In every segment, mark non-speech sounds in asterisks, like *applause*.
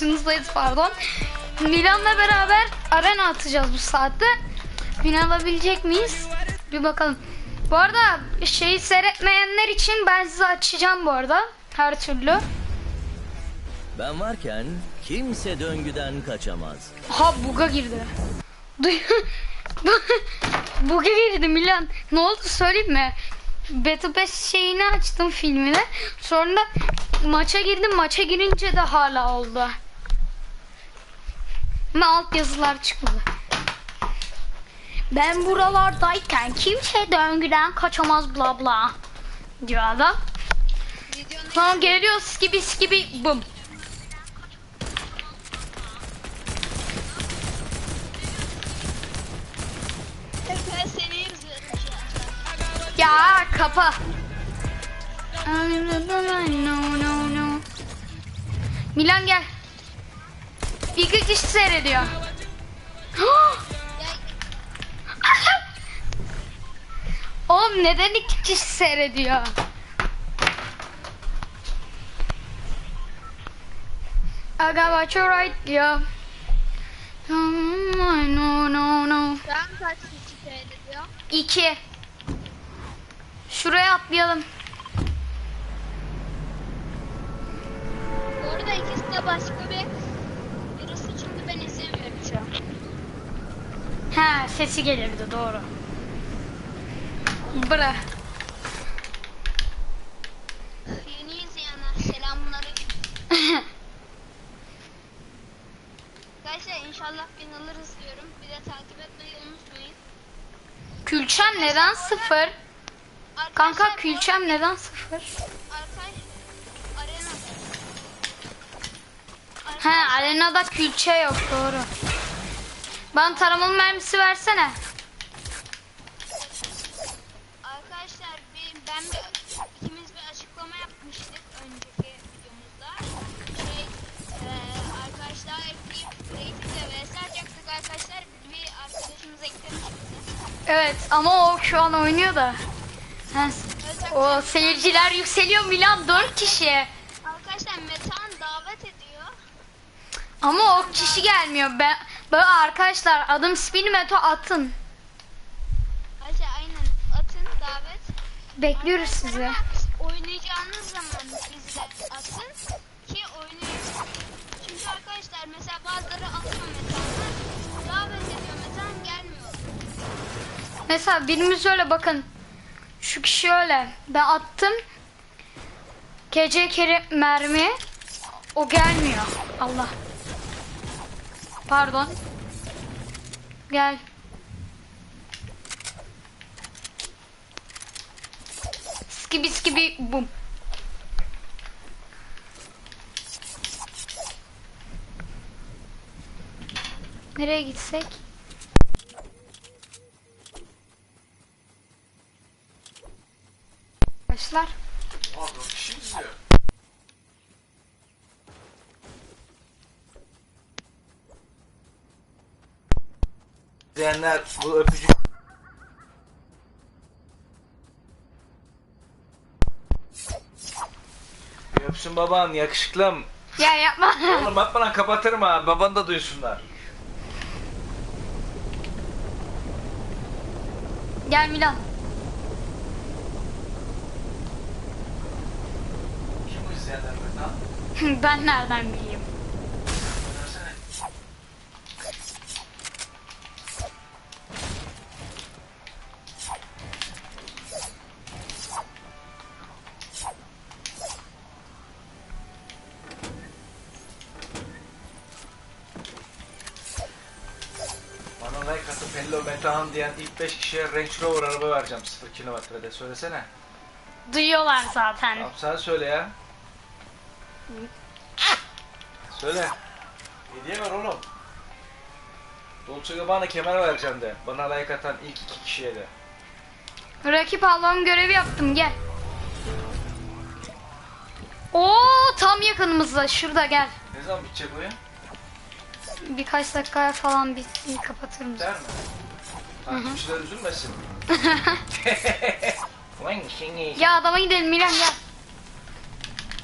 karşınızdayız pardon. Milan'la beraber arena atacağız bu saatte. Win alabilecek miyiz? Bir bakalım. Bu arada şeyi seyretmeyenler için ben size açacağım bu arada. Her türlü. Ben varken kimse döngüden kaçamaz. Ha buga girdi. Duy *laughs* buga girdi Milan. Ne oldu söyleyeyim mi? Battle Pass şeyini açtım filmini. Sonra maça girdim. Maça girince de hala oldu. Ama alt yazılar çıkmadı. Ben buralardayken kimse döngüden kaçamaz bla bla diyor adam. Sonra geliyor skibi skibi bum. Ya kapa. Milan gel. İki kişi seyrediyor. *gasps* Oğlum neden iki kişi seyrediyor? I got what you right ya. No no no. Ben kaç kişi seyrediyor? İki. Şuraya atlayalım. Bu arada ikisi de başka bir birisi çünkü ben izlemiyorum şu an. Ha sesi gelirdi doğru. Bıra. Yeni izleyenler selamünaleyküm. Arkadaşlar *laughs* inşallah bin alırız diyorum. Bir de takip etmeyi unutmayın. Külçem neden sıfır? Kanka Arkadaşlar, külçem neden sıfır? Arkadaş arena. He arenada külçe yok doğru. Bana taramalı mermisi versene. Arkadaşlar bir, ben bir ikimiz bir açıklama yapmıştık önceki videomuzda. Şey e, arkadaşlar ekleyip rating'de vs atacaktık arkadaşlar. Bir arkadaşımız eklemişti. Evet ama o şu an oynuyor da. O seyirciler yükseliyor Milan 4 kişi. Arkadaşlar Metan davet ediyor. Ama o kişi gelmiyor. Ben, böyle arkadaşlar adım Spin Meto atın. Arkadaşlar aynen atın davet. Bekliyoruz sizi. Oynayacağınız zaman bizle atın ki oynayın. Çünkü arkadaşlar mesela bazıları atıyor Metan'ı. Davet ediyor Metan gelmiyor. Mesela birimiz öyle bakın. Şu kişi öyle. Ben attım. Gece kere mermi. O gelmiyor. Allah. Pardon. Gel. Skibi skibi bum. Nereye gitsek? Başlar. Pardon, kişi izliyor. İzleyenler bu öpücük Öpsün baban yakışıklım. Ya yapma. Oğlum yapma lan kapatırım ha. Baban da duysunlar. Gel Milan. Kim bu izleyenler Meta? *laughs* ben nereden bileyim? Hello Metehan diyen ilk 5 kişiye Range Rover araba vereceğim 0 kilometrede. Söylesene. Duyuyorlar zaten. Tamam sen söyle ya. Söyle. Hediye ver oğlum. Dolce Gabbana kemer vereceğim de. Bana like atan ilk iki kişiye de. Rakip almam görevi yaptım gel. Oo tam yakınımızda şurada gel. Ne zaman bitecek bu ya? Birkaç dakikaya falan bitsin kapatırım. Biter mi? Takipçiler üzülmesin. *laughs* Ulan seni. Ya adama gidelim Milan gel.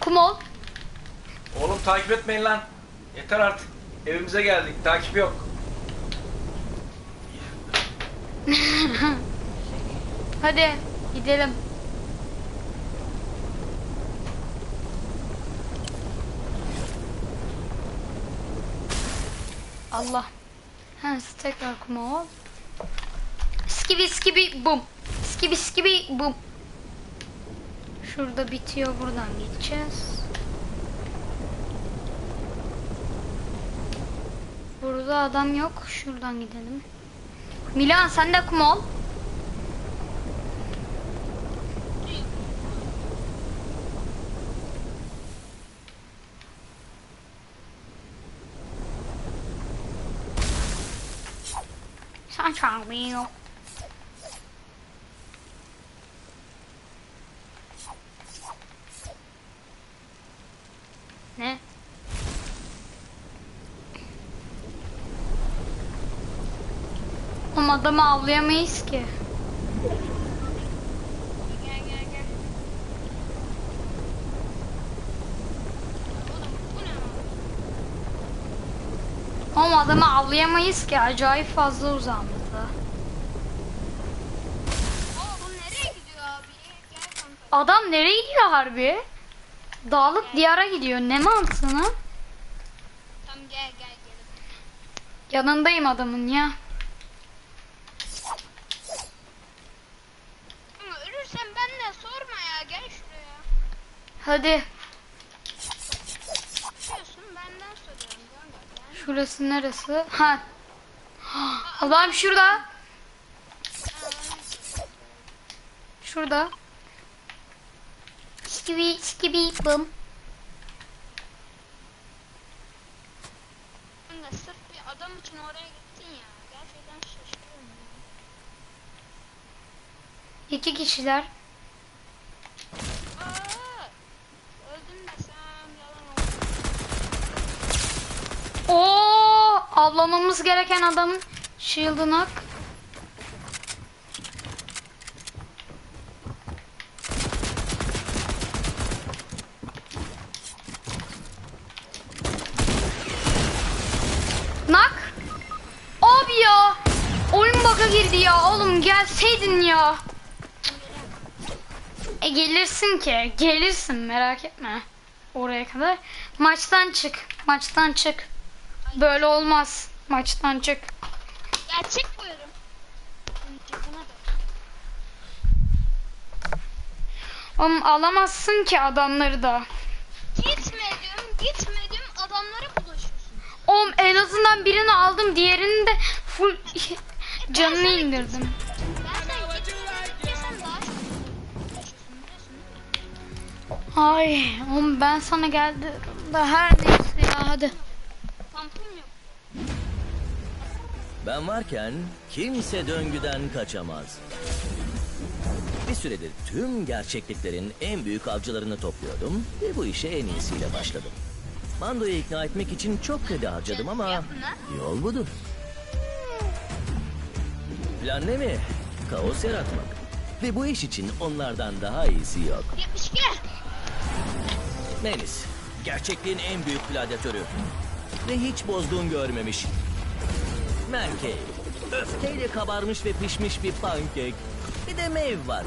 Kum ol. Oğlum takip etmeyin lan. Yeter artık. Evimize geldik. Takip yok. *laughs* Hadi gidelim. Allah. Ha tekrar kuma ol. Skibi skibi bum. Skibi skibi bum. Şurada bitiyor buradan gideceğiz. Burada adam yok. Şuradan gidelim. Milan sen de kum ol. Sen çalmıyor. Ne? Ama adamı avlayamayız ki. Gel gel gel. Ama adamı avlayamayız ki. Acayip fazla? Gel kanka. Adam nereye gidiyor harbi? Dağlık diyara gidiyor. Ne mantığını? Tamam gel gel gel. Yanındayım adamın ya. Ama ölürsen benden sorma ya gel şuraya. Hadi. Şurası neresi? Ha. Adam şurada. Şurada. Skibi skibi bum. Kanka sırf bir adam için oraya gittin ya. Gerçekten şaşırıyorum. İki kişiler. Aa, öldüm desem yalan olur. Oo, avlamamız gereken adamın shield'ını ak. Abi ya. Oyun bug'a girdi ya. Oğlum gelseydin ya. E gelirsin ki. Gelirsin merak etme. Oraya kadar. Maçtan çık. Maçtan çık. Böyle olmaz. Maçtan çık. Buna da. Oğlum alamazsın ki adamları da. Gitmedim, gitmedim adamlara bulaşıyorsun. Oğlum en azından birini aldım. Diğerini de full canını indirdim. Ay oğlum ben sana geldim da her neyse ya hadi. Yok. Ben varken kimse döngüden kaçamaz. Bir süredir tüm gerçekliklerin en büyük avcılarını topluyordum ve bu işe en iyisiyle başladım. Mando'yu ikna etmek için çok kredi harcadım ama yol budur. Plan ne mi? Kaos yaratmak. Ve bu iş için onlardan daha iyisi yok. 72. Melis, gerçekliğin en büyük gladyatörü. Ve hiç bozduğun görmemiş. Merkey, öfkeyle kabarmış ve pişmiş bir pankek. Bir de Maeve var.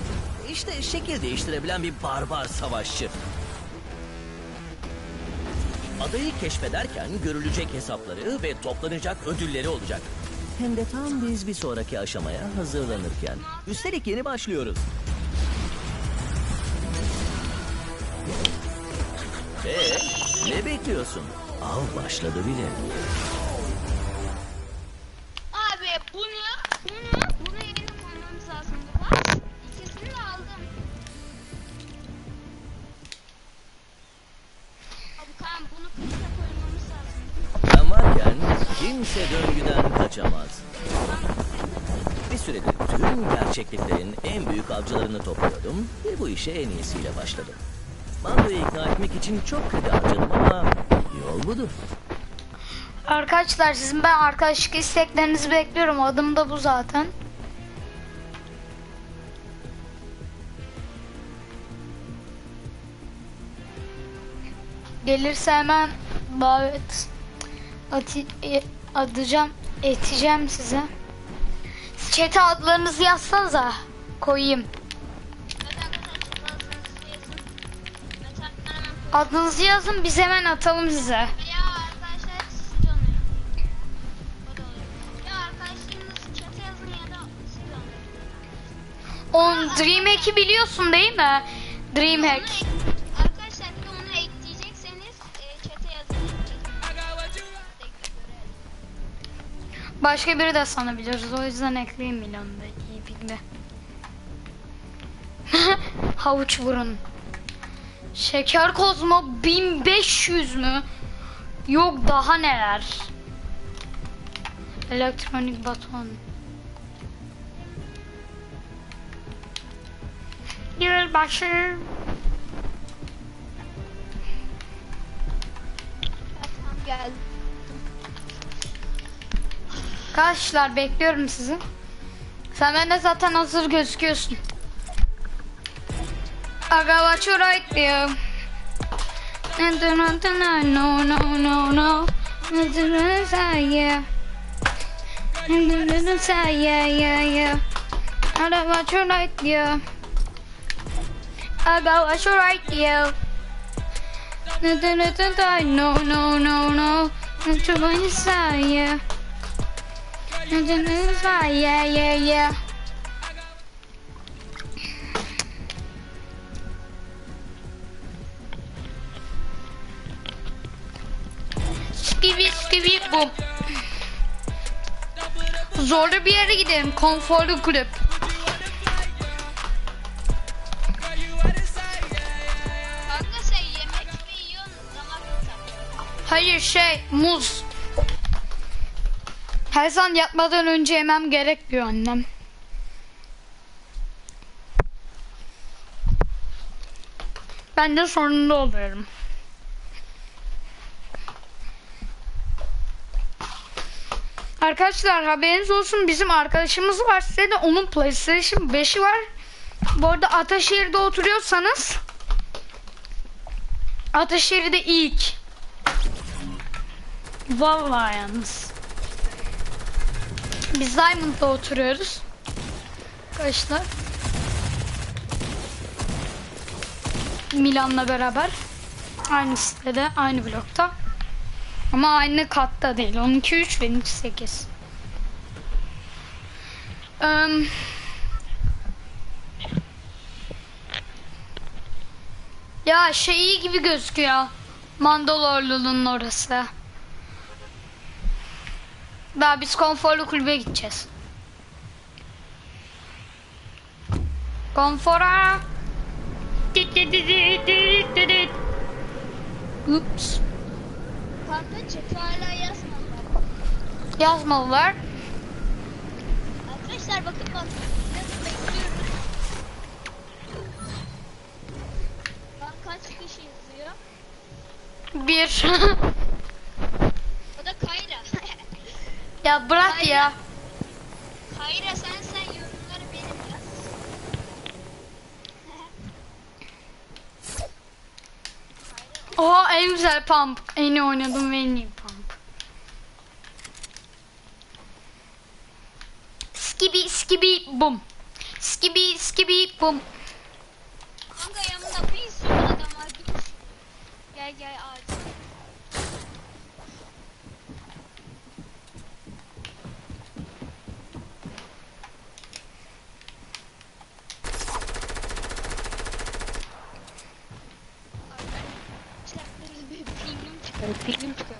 İşte şekil değiştirebilen bir barbar savaşçı. Adayı keşfederken görülecek hesapları ve toplanacak ödülleri olacak. Hem de tam biz bir sonraki aşamaya hazırlanırken. Üstelik yeni başlıyoruz. Ee, ne bekliyorsun? Av başladı bile. Abi bunu, bunu, bunu yerine koymamız lazım. İkisini de aldım. Abi kan bunu kırka koymamız lazım. Ben varken kimse döngüden kaçamaz. Bir süredir tüm gerçekliklerin en büyük avcılarını topluyordum ve bu işe en iyisiyle başladım. Mando'yu ikna etmek için çok kredi harcadım ama yol budur. Arkadaşlar sizin ben arkadaşlık isteklerinizi bekliyorum. Adım da bu zaten. Gelirse hemen davet Ati, e, adacağım, eteceğim size. Chat'e adlarınızı yazsanıza. Koyayım. Adınızı yazın biz hemen atalım size. On Dreamhack'i biliyorsun değil mi? Dreamhack. Arkadaşlar bir de onu ekleyecekseniz e, chat'e yazın. Başka biri de sanabiliriz. O yüzden ekleyin Milan'da. iyi bilgi. *laughs* Havuç vurun. Şeker kozma 1500 mü? Yok daha neler. Elektronik baton. Yılbaşı. Geldim. Arkadaşlar bekliyorum sizi. Sen bende zaten hazır gözüküyorsun. Aga what you right there? No no no no. Yeah. Yeah yeah yeah. Aga what you right there? Aga what you right there? No no no no. What you going to say? Yeah. Yeah, yeah, skibi bu. Zorlu bir yere gidelim. Konforlu kulüp. Kanka sen yemek mi yiyorsun? Hayır şey muz. Her zaman yatmadan önce yemem gerek diyor annem. Ben de sonunda oluyorum. Arkadaşlar haberiniz olsun bizim arkadaşımız var size de onun PlayStation 5'i var. Bu arada Ataşehir'de oturuyorsanız Ataşehir'de ilk. Vallahi yalnız. Biz Diamond'da oturuyoruz. Arkadaşlar. Milan'la beraber. Aynı sitede, aynı blokta. Ama aynı katta değil. Onunki 3, benimki 8. Um, ya şey iyi gibi gözüküyor. Mandalorlu'nun orası. Daha biz konforlu kulübe gideceğiz. Konfora. Ups. Kanka chat'e hala yazmadılar. Yazmalılar. Arkadaşlar bakın bak. Nasıl bekliyoruz. Bak kaç kişi yazıyor. Bir. O da Kayra. ya bırak ya. Kayra sen sen yorumları benim yaz. Oha en güzel pump. En iyi oynadım ve en iyi pump. Skibi skibi bum. Skibi skibi bum. Kanka yanımda bir sürü adam var. Gel gel ağaç. Arkadaşlar, benim pingim çıkıyor. Pingim çıkıyor.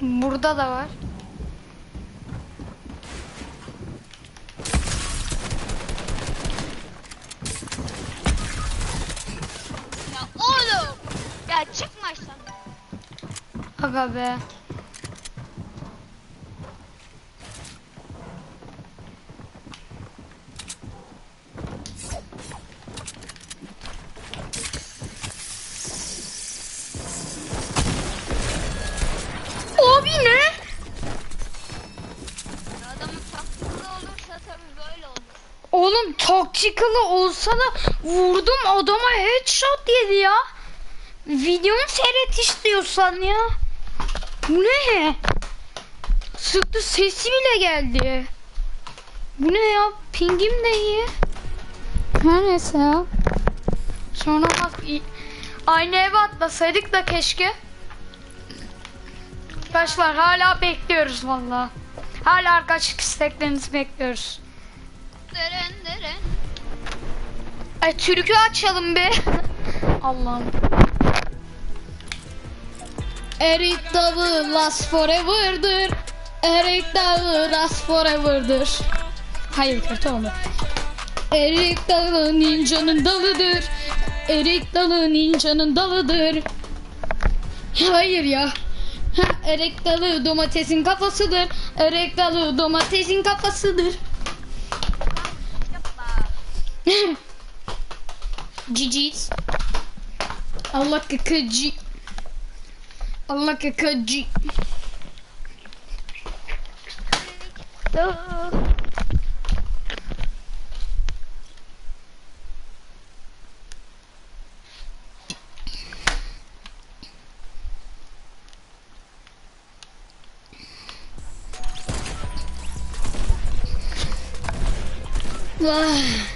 Burada da var. Ya oğlum! Ya çık maçtan. Aga be. Abi ne? Oğlum tactical'ı olsa da vurdum adama headshot yedi ya. Videomu seyret istiyorsan ya. Bu ne? Sıktı sesi bile geldi. Bu ne ya? Pingim de iyi. Her neyse ya. Sonra bak aynı eve atlasaydık da keşke. Arkadaşlar hala bekliyoruz valla. Hala arkadaşlık isteklerinizi bekliyoruz. Dırın dırın. Ay türkü açalım be. *laughs* Allah'ım. Erik dağı last forever'dır. Erik dağı last forever'dır. Hayır kötü oldu. Erik dağı ninjanın dalıdır. Erik dalı ninjanın dalıdır. Hayır ya. Ha, erik dalı domatesin kafasıdır. Erik dalı domatesin kafasıdır. *laughs* GG's. Allah kakacı. Allah kakacı. Vah. Ne haber Daki? Ne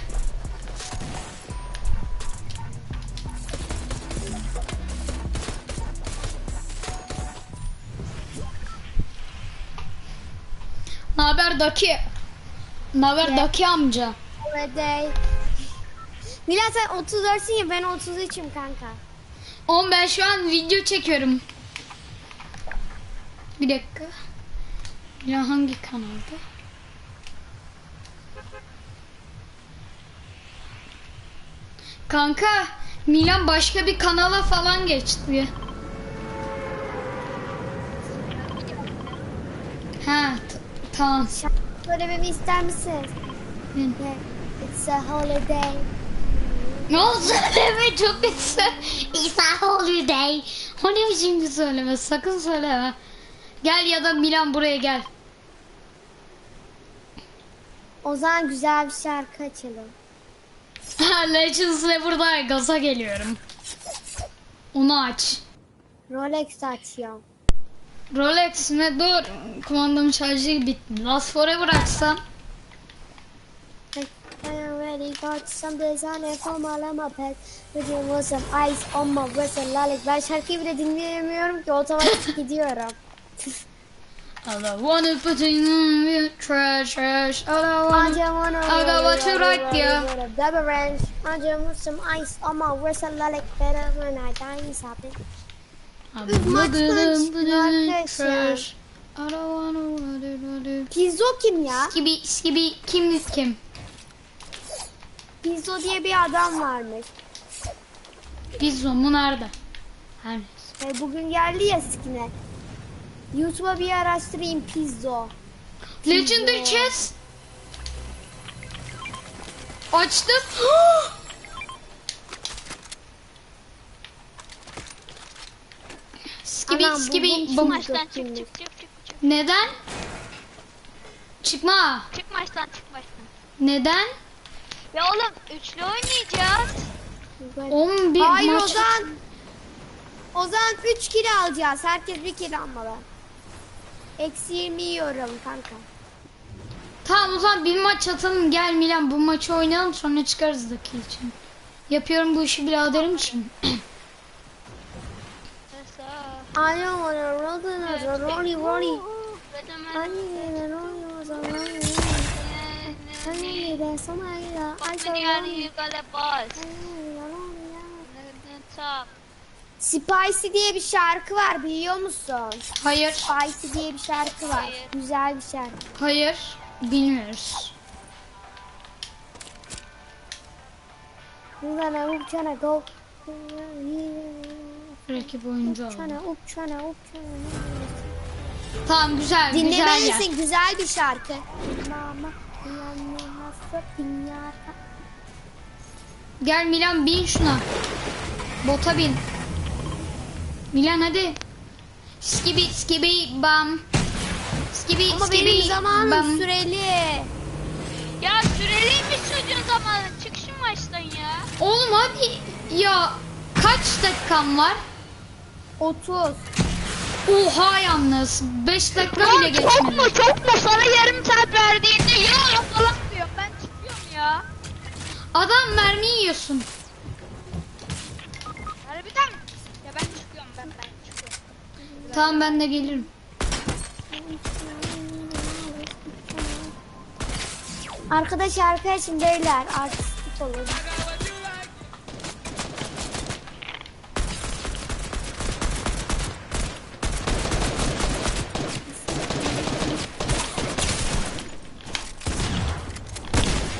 haber Daki amca? Mila sen 34'sün ya ben 33'üm kanka. Oğlum ben şu an video çekiyorum. Bir dakika. Ya hangi kanalda? Kanka Milan başka bir kanala falan geçti. Ha tamam. Şarkı söylememi ister misin? Hı. It's a holiday. Ne oldu *laughs* söyleme çok kötü. It's a holiday. O ne biçim bir söyleme sakın söyleme. Gel ya da Milan buraya gel. O zaman güzel bir şarkı açalım. Legends ne burada gaza geliyorum. Onu aç. Rolex açıyorum. Rolex mi? Dur. Kumandamın şarjı bitti. Last Forever açsam. I am ready got some design from all my pet. Putting with some ice on my wrist and lollies. Ben şarkıyı bile dinleyemiyorum ki otomatik *laughs* gidiyorum. I don't wanna put in your trash, trash. I don't wanna... Anca wanna I got what you write, yeah. Double range. Anca with some ice on my wrist and lollies. Better when I die in something. The arkadaşlar. Pizzo kim ya? Skibi, skibi, kim kim? Pizzo diye bir adam varmış. Biz mu nerede? Her neyse. E, bugün geldi ya skine. YouTube'a bir araştırayım Pizzo. Legendary Chess. Açtım. *gasps* *gasps* *gasps* skibi Anam, skibi bum. çıkmadı. Maçtan çık çık çık çık çık. Neden? Çıkma. Çık maçtan çık maçtan. Neden? Ya oğlum üçlü oynayacağız. 11 Hayır maç. Ozan. Ozan 3 kilo alacağız. Herkes bir kilo almalı. Eksi 20 yiyorum kanka. Tamam o zaman bir maç atalım. Gel Milan bu maçı oynayalım sonra çıkarız daki için. Yapıyorum bu işi biraderim için. *clears throat* I don't wanna roll the rolly rolly. I need a rolly rolly. I need a somebody that I are don't you gonna boss? know. Top. Spicy diye bir şarkı var biliyor musun? Hayır. Spicy diye bir şarkı var. Hayır. Güzel bir şarkı. Hayır. Bilmiyoruz. We're gonna up tryna go. Rakip oyuncu up tryna up tryna. Tamam güzel güzel ya. Dinlemelisin güzel bir şarkı. Mama yanılmazsa dünyada. Gel Milan bin şuna. Bota bin. Milan hadi. Skibi skibi bam. Skibi Ama skibi benim zamanım bam. süreli. Ya süreliymiş çocuğun zamanı. Çık şu maçtan ya. Oğlum hadi ya kaç dakikan var? 30. Oha yalnız 5 dakika bile çok geçmedi. mu çok mu sana yarım saat verdiğinde ya falan diyor. Ben çıkıyorum ya. Adam mermi yiyorsun. Harbiden mi? Ya ben çıkıyorum ben ben çıkıyorum. Tamam ben de gelirim. Arkadaş arkadaşım beyler artistik olur.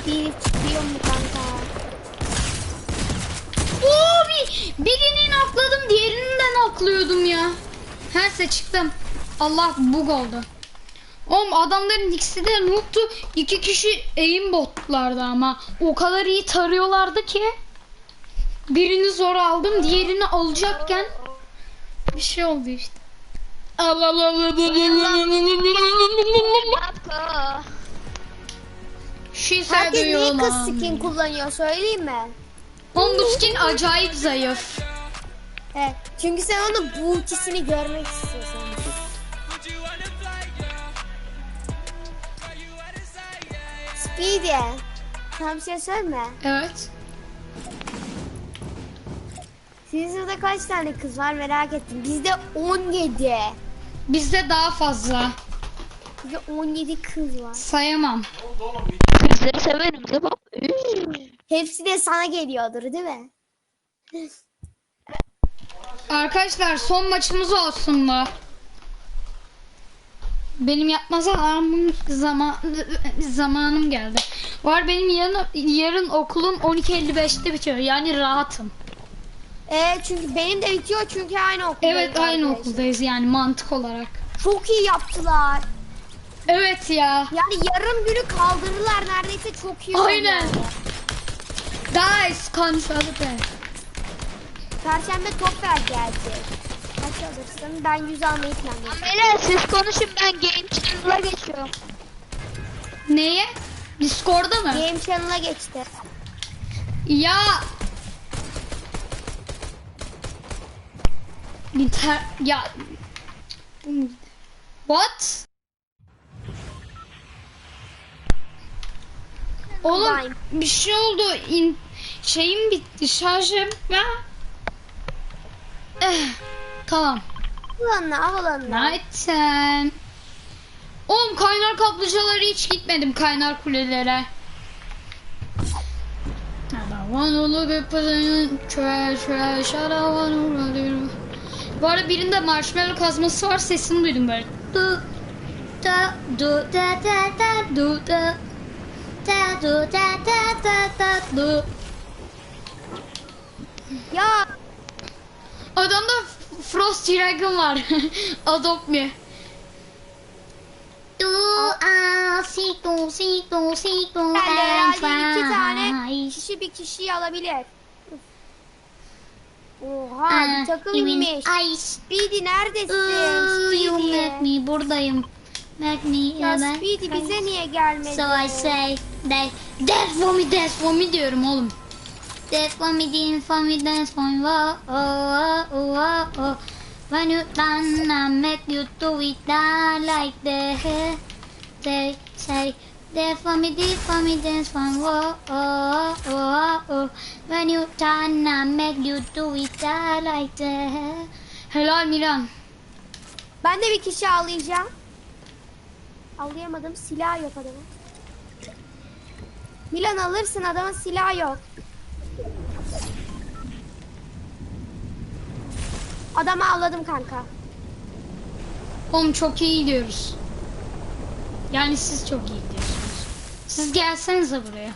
Bir çıkıyor mu kanka? Oo bir, birini nokladım diğerinden nokluyordum ya. Herse çıktım. Allah bug oldu. Oğlum adamların ikisi de noob'tu. İki kişi aimbotlardı ama. O kadar iyi tarıyorlardı ki. Birini zor aldım. Diğerini alacakken bir şey oldu işte. Allah Allah Allah Hatta. She said Herkes niye kız skin kullanıyor söyleyeyim mi? Oğlum bu skin acayip zayıf. Evet. Çünkü sen onun bu ikisini görmek istiyorsun. Speedy. Sana bir şey söyleme. Evet. Sizin sınıfta kaç tane kız var merak ettim. Bizde 17. Bizde daha fazla. Bizde 17 kız var. Sayamam. Kızları severim de bak. Hepsi de sana geliyordur değil mi? Arkadaşlar son maçımız olsun mu? Benim yapma zamanım zaman zamanım geldi. Var benim yarın yarın okulum 12.55'te bitiyor. Yani rahatım. Ee, çünkü benim de bitiyor çünkü aynı okuldayız. Evet aynı arkadaşlar. okuldayız yani mantık olarak. Çok iyi yaptılar. Evet ya. Yani yarım günü kaldırdılar neredeyse çok iyi. Aynen. Guys konuşalım. Perşembe top ver gelecek. Kaç alırsın? Ben 100 almayı planlıyorum. Beyler siz konuşun ben Game Channel'a geçiyorum. Neye? Discord'da mı? Game Channel'a geçti. Ya Inter ya What? Oğlum Vay. bir şey oldu. İn, şeyim bitti. Şarjım ya. Eh, tamam. Havalanına havalanına. Night time. Oğlum kaynar kaplıcalara hiç gitmedim kaynar kulelere. Bu arada birinde marshmallow kazması var sesini duydum böyle. Du da du da da da du da da da du. Ya Adamda Frost Dragon var. Adopt me. Du a si du si du si du ben herhalde iki kişi bir kişiyi alabilir. Oha bir takım inmiş. Speedy neredesin? Speedy. buradayım. Me Ya yeah, Speedy bize niye gelmedi? So I say that dance for me dance for me diyorum oğlum. Dance for me dance for me dance for me oh oh oh oh When you done I make you do it down like that Say say Dance for me dance for me dance for me oh oh oh oh When you done I make you do it down like that Helal Miran. Ben de bir kişi avlayacağım. Avlayamadım. Silah yok adamın. Milan alırsın adamın silah yok. Adamı avladım kanka. Oğlum çok iyi gidiyoruz. Yani siz çok iyi gidiyorsunuz. Siz gelsenize buraya.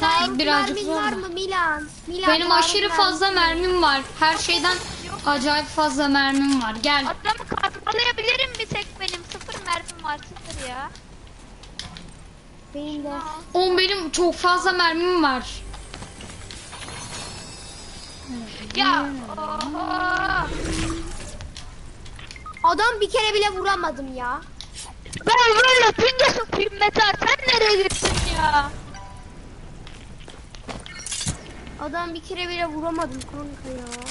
Sen birazcık mermin var mı Milan? Milan Benim var aşırı mı? fazla mermim var. Her şeyden acayip fazla mermim var. Gel. Adamı kazmalayabilirim bir tek benim. Sıfır mermim var sıfır ya. Benim de. Oğlum benim çok fazla mermim var. Ya. Oha. Adam bir kere bile vuramadım ya. Ben böyle pinge sokayım Meta. Sen nereye gittin ya? Adam bir kere bile vuramadım kanka ya.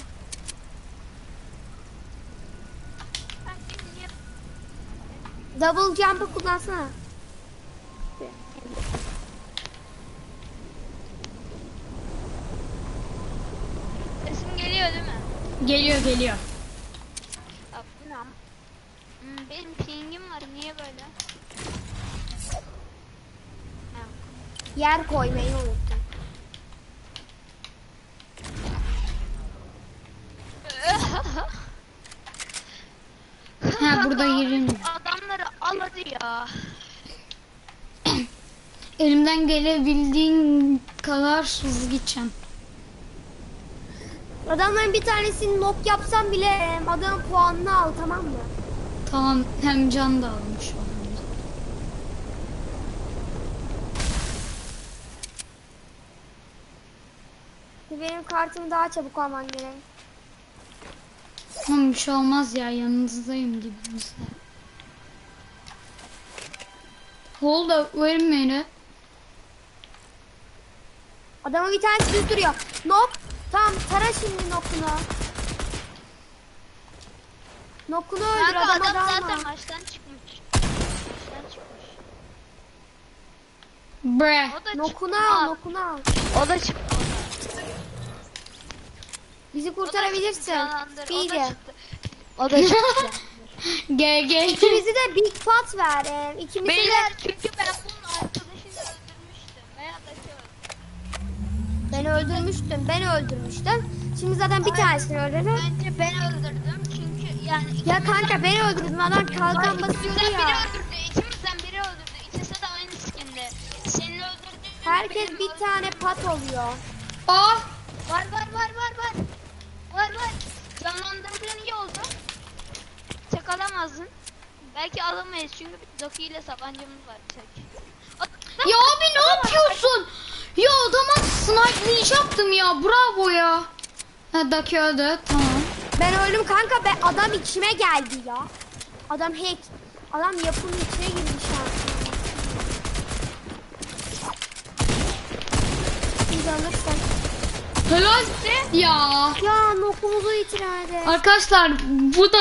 Double jump'ı kullansana. Geliyor geliyor. Bak bu ne? am- Hmm, benim pingim var niye böyle? Ha. Yer koymayı unuttum. Ha burada *laughs* yerim. Adamları al hadi ya. Elimden gelebildiğin kadar hızlı gideceğim. Adamların bir tanesini nok yapsam bile em, adamın puanını al tamam mı? Tamam hem can da almış oldum. Benim kartımı daha çabuk alman gerek. Tamam bir şey olmaz ya yanınızdayım dibinizde. Hold up wait a minute. Adamın bir tanesi düz duruyor. Nok. Tamam tara şimdi nokunu. Nokunu öldür Kanka adama adam dalma. zaten maçtan çıkmış. Maçtan çıkmış. Bre. O da Nokunu çıktı. al nokunu al. O da çıktı. Bizi kurtarabilirsin. Yalandır, O da çıktı. O da çıktı. *laughs* Gel gel. İkimizi de Big Pot ver. em, İkimizi de Beyler çünkü ben bunun şey ben öldürmüştüm. Ben öldürmüştüm. Şimdi zaten bir tanesini öldürdüm. Bence ben öldürdüm çünkü yani Ya kanka beni öldürdün. Adam kalkan basıyordu İkimizden biri ya. öldürdü. İkimizden biri öldürdü. İkisi de aynı skinde. Seni öldürdü. Herkes bir tane pat oluyor. Ah Var var var var var. Var var. Canlandırdığın iyi oldu. Tek alamazdın. Belki alamayız çünkü Doki ile sabancamız var tek. Ya abi ne yapıyorsun? Ya adama snipe'layacaktım ya bravo ya. Ha Daki öldü tamam. Ben öldüm kanka. Ben, adam içime geldi ya. Adam hack. Adam yapının içine girmiş aslında. Biz alırsın. Helal. Ya. Ya nokumuzu itirade. Arkadaşlar bu da